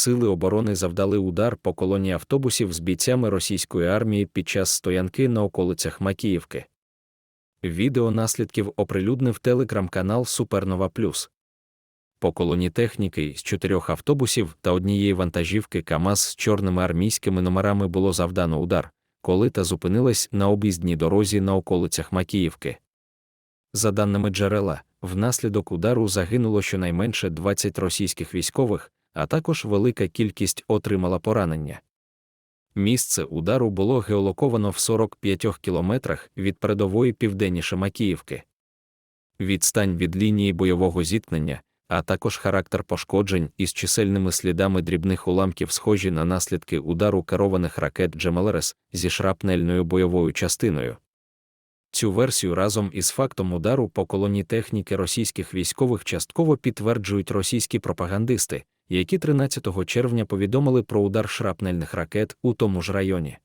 сили оборони завдали удар по колоні автобусів з бійцями російської армії під час стоянки на околицях Макіївки. Відео наслідків оприлюднив телеграм-канал Супернова Плюс. По колоні техніки з чотирьох автобусів та однієї вантажівки КАМАЗ з чорними армійськими номерами було завдано удар, коли та зупинилась на об'їзній дорозі на околицях Макіївки. За даними джерела, внаслідок удару загинуло щонайменше 20 російських військових, а також велика кількість отримала поранення. Місце удару було геолоковано в 45 кілометрах від передової південніше Макіївки. Відстань від лінії бойового зіткнення, а також характер пошкоджень із чисельними слідами дрібних уламків схожі на наслідки удару керованих ракет Джемелерес зі шрапнельною бойовою частиною. Цю версію разом із фактом удару по колоні техніки російських військових частково підтверджують російські пропагандисти, які 13 червня повідомили про удар шрапнельних ракет у тому ж районі.